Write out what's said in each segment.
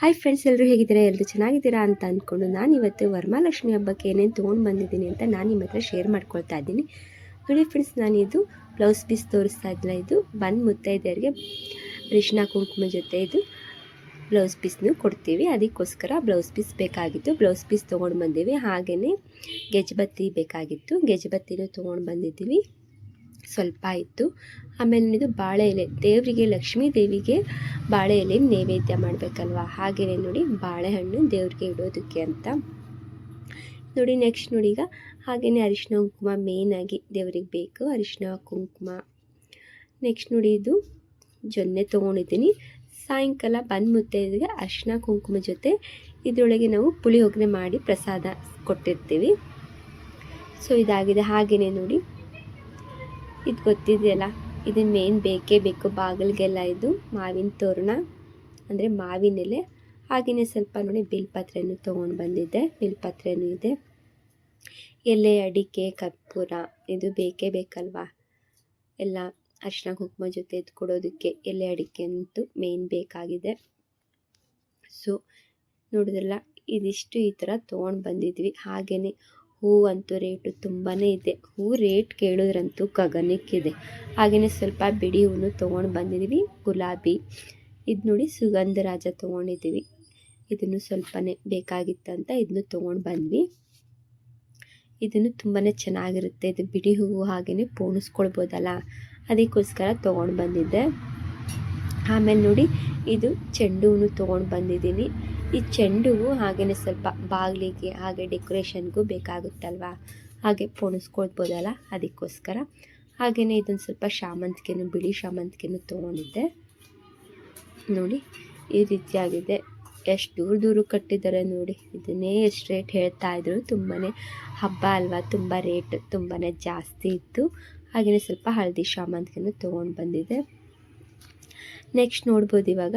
Hi friends ಎಲ್ಲರೂ ಹೇಗಿದ್ದೀರಾ? ಎಲ್ಲರೂ ಚೆನ್ನಾಗಿದ್ದೀರಾ ಅಂತ ಅಂದ್ಕೊಂಡು ನಾನು ಇವತ್ತು ವರಮಹಾಲಕ್ಷ್ಮಿ ಹಬ್ಬಕ್ಕೆ ಏನೇನು ತೊಗೊಂಡು ಬಂದಿದ್ದೀನಿ ಅಂತ ನಾನು ನಿಮ್ಮ ಹತ್ರ ಶೇರ್ ಮಾಡ್ಕೊಳ್ತಾ ಇದ್ದೀನಿ. ನೋಡಿ ಫ್ರೆಂಡ್ಸ್ ನಾನು ಇದು ಬ್ಲೌಸ್ ಪೀಸ್ ತೋರಿಸ್ತಾ ಇದ್ದಿಲ್ಲ ಇದು ಬಂದು ಮುತ್ತೈದೆಯರಿಗೆ ಅರಿಶಿನ ಕುಂಕುಮ ಜೊತೆ ಇದು ಬ್ಲೌಸ್ ಪೀಸ್ನು ಕೊಡ್ತೀವಿ. ಅದಕ್ಕೋಸ್ಕರ ಬ್ಲೌಸ್ ಪೀಸ್ ಬೇಕಾಗಿತ್ತು. ಬ್ಲೌಸ್ ಪೀಸ್ ತೊಗೊಂಡು ಬಂದೀವಿ. ಹಾಗೆಯೇ ಗೆಜ್ಬತ್ತಿ ಬೇಕಾಗಿತ್ತು. ಗೆಜ್ಬತ್ತಿನೂ ತೊಗೊಂಡು ಬಂದಿದ್ದೀವಿ. ಸ್ವಲ್ಪ ಇತ್ತು. ಆಮೇಲೆ ಇದು ಬಾಳೆ ಎಲೆ, ದೇವರಿಗೆ, ಲಕ್ಷ್ಮೀ ದೇವಿಗೆ ಬಾಳೆ ಎಲೆ ನೈವೇದ್ಯ ಮಾಡಬೇಕಲ್ವ? ಹಾಗೆಯೇ ನೋಡಿ ಬಾಳೆಹಣ್ಣು ದೇವ್ರಿಗೆ ಇಡೋದಕ್ಕೆ ಅಂತ. ನೋಡಿ ನೆಕ್ಸ್ಟ್ ನೋಡಿ ಈಗ ಹಾಗೆಯೇ ಅರಿಶಿನ ಕುಂಕುಮ ಮೇಯ್ನಾಗಿ ದೇವರಿಗೆ ಬೇಕು ಅರಿಶಿನ ಕುಂಕುಮ. ನೆಕ್ಸ್ಟ್ ನೋಡಿ ಇದು ಜೊನ್ನೆ ತೊಗೊಂಡಿದ್ದೀನಿ. ಸಾಯಂಕಾಲ ಬಂದು ಮುತ್ತೈದೆಗೆ ಅರಿಶಿನ ಕುಂಕುಮ ಜೊತೆ ಇದರೊಳಗೆ ನಾವು ಪುಳಿಯೋಗರೆ ಮಾಡಿ ಪ್ರಸಾದ ಕೊಟ್ಟಿರ್ತೀವಿ. ಸೊ ಇದಾಗಿದೆ. ಹಾಗೆಯೇ ನೋಡಿ ಇದು ಗೊತ್ತಿದೆಯಲ್ಲ? ಇದು ಮೇನ್ ಬೇಕೇ ಬೇಕು ಬಾಗಿಲಿಗೆಲ್ಲ ಇದು, ಮಾವಿನ ತೋರಣ. ಅಂದರೆ ಮಾವಿನ ಎಲೆ. ಹಾಗೆಯೇ ಸ್ವಲ್ಪ ನೋಡಿ ಬಿಲ್ಪತ್ರೆನೂ ತೊಗೊಂಡು ಬಂದಿದ್ದೆ. ಬಿಲ್ಪತ್ರೆನೂ ಇದೆ. ಎಲೆ, ಅಡಿಕೆ, ಕರ್ಪೂರ, ಇದು ಬೇಕೇ ಬೇಕಲ್ವಾ? ಎಲ್ಲ ಅರಿಶಿನ ಕುಂಕುಮ ಜೊತೆ ಎದ್ದು ಕೊಡೋದಕ್ಕೆ ಎಲೆ, ಅಡಿಕೆ ಅಂತೂ ಮೇನ್ ಬೇಕಾಗಿದೆ. ಸೊ ನೋಡಿದ್ರಲ್ಲ, ಇದಿಷ್ಟು ಈ ಥರ ತೊಗೊಂಡು ಬಂದಿದ್ವಿ. ಹಾಗೆಯೇ ಹೂವಂತೂ ರೇಟು ತುಂಬಾ ಇದೆ. ಹೂ ರೇಟ್ ಕೇಳಿದ್ರಂತೂ ಗಗನಕ್ಕಿದೆ. ಹಾಗೆಯೇ ಸ್ವಲ್ಪ ಬಿಡಿ ಹೂವು ತೊಗೊಂಡು ಬಂದಿದ್ದೀವಿ ಗುಲಾಬಿ. ಇದು ನೋಡಿ ಸುಗಂಧರಾಜ ತೊಗೊಂಡಿದ್ದೀವಿ. ಇದನ್ನು ಸ್ವಲ್ಪನೇ ಬೇಕಾಗಿತ್ತಂತ ಇದನ್ನು ತೊಗೊಂಡು ಬಂದ್ವಿ. ಇದನ್ನು ತುಂಬಾ ಚೆನ್ನಾಗಿರುತ್ತೆ. ಇದು ಬಿಡಿ ಹೂವು ಹಾಗೆಯೇ ಪೋಣಿಸ್ಕೊಳ್ಬೋದಲ್ಲ, ಅದಕ್ಕೋಸ್ಕರ ತೊಗೊಂಡು ಬಂದಿದ್ದೆ. ಆಮೇಲೆ ನೋಡಿ, ಇದು ಚೆಂಡು ಹೂವು ತೊಗೊಂಡು ಬಂದಿದ್ದೀನಿ. ಈ ಚೆಂಡು ಹೂವು ಹಾಗೆಯೇ ಸ್ವಲ್ಪ ಬಾಗಿಲಿಗೆ ಹಾಗೆ ಡೆಕೋರೇಷನ್ಗೂ ಬೇಕಾಗುತ್ತಲ್ವಾ? ಹಾಗೆ ಪೋಣಿಸ್ಕೊಳ್ಬೋದಲ್ಲ? ಅದಕ್ಕೋಸ್ಕರ. ಹಾಗೆಯೇ ಇದೊಂದು ಸ್ವಲ್ಪ ಶಾಮಂತಿಗೆನೂ, ಬಿಳಿ ಶಾಮಂತಿಗೆನೂ ತೊಗೊಂಡಿದ್ದೆ. ನೋಡಿ, ಈ ರೀತಿಯಾಗಿದೆ. ಎಷ್ಟು ದೂರ ದೂರ ಕಟ್ಟಿದ್ದಾರೆ ನೋಡಿ. ಇದನ್ನೇ ಎಷ್ಟು ರೇಟ್ ಹೇಳ್ತಾ ಇದ್ರು. ತುಂಬಾ ಹಬ್ಬ ಅಲ್ವಾ? ತುಂಬ ರೇಟ್ ತುಂಬಾ ಜಾಸ್ತಿ ಇತ್ತು. ಹಾಗೆಯೇ ಸ್ವಲ್ಪ ಹಳದಿ ಶಾಮಂತಿಗೆನೂ ತೊಗೊಂಡು ಬಂದಿದ್ದೆ. ನೆಕ್ಸ್ಟ್ ನೋಡ್ಬೋದು ಇವಾಗ.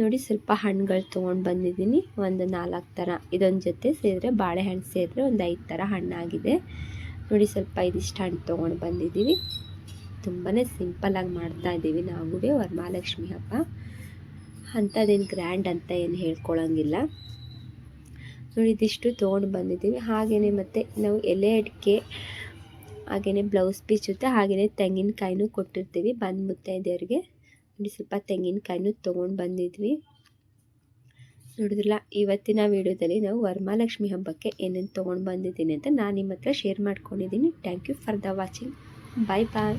ನೋಡಿ ಸ್ವಲ್ಪ ಹಣ್ಣುಗಳು ತೊಗೊಂಡು ಬಂದಿದ್ದೀನಿ. ಒಂದು ನಾಲ್ಕು ಥರ ಇದೊಂದು ಜೊತೆ ಸೇರಿದ್ರೆ ಬಾಳೆಹಣ್ಣು ಸೇರಿದ್ರೆ ಒಂದು ಐದು ಥರ ಹಣ್ಣಾಗಿದೆ. ನೋಡಿ ಸ್ವಲ್ಪ ಇದಿಷ್ಟು ಹಣ್ಣು ತೊಗೊಂಡು ಬಂದಿದ್ದೀವಿ. ತುಂಬಾ ಸಿಂಪಲಾಗಿ ಮಾಡ್ತಾ ಇದ್ದೀವಿ ನಾವು ವರಮಹಾಲಕ್ಷ್ಮಿ ಹಬ್ಬ. ಅಂಥದ್ದೇನು ಗ್ರ್ಯಾಂಡ್ ಅಂತ ಏನು ಹೇಳ್ಕೊಳ್ಳೋಂಗಿಲ್ಲ ನೋಡಿ ಇದಿಷ್ಟು ತೊಗೊಂಡು ಬಂದಿದ್ದೀವಿ. ಹಾಗೆಯೇ ಮತ್ತು ನಾವು ಎಲೆ ಅಡಿಕೆ ಹಾಗೆಯೇ ಬ್ಲೌಸ್ ಪೀಸ್ ಜೊತೆ ಹಾಗೆಯೇ ತೆಂಗಿನಕಾಯಿನೂ ಕೊಟ್ಟಿರ್ತೀವಿ ಬಂದು ಮುತ್ತೈದೆಯವ್ರಿಗೆ ನೋಡಿ ಸ್ವಲ್ಪ ತೆಂಗಿನಕಾಯಿನೂ ತೊಗೊಂಡು ಬಂದಿದ್ವಿ. ನೋಡಿದ್ರಲ್ಲ, ಇವತ್ತಿನ ವಿಡಿಯೋದಲ್ಲಿ ನಾವು ವರಮಹಾಲಕ್ಷ್ಮಿ ಹಬ್ಬಕ್ಕೆ ಏನೇನು ತೊಗೊಂಡು ಬಂದಿದ್ದೀನಿ ಅಂತ ನಾನು ನಿಮ್ಮ ಹತ್ರ ಶೇರ್ ಮಾಡ್ಕೊಂಡಿದ್ದೀನಿ thank you for the watching bye bye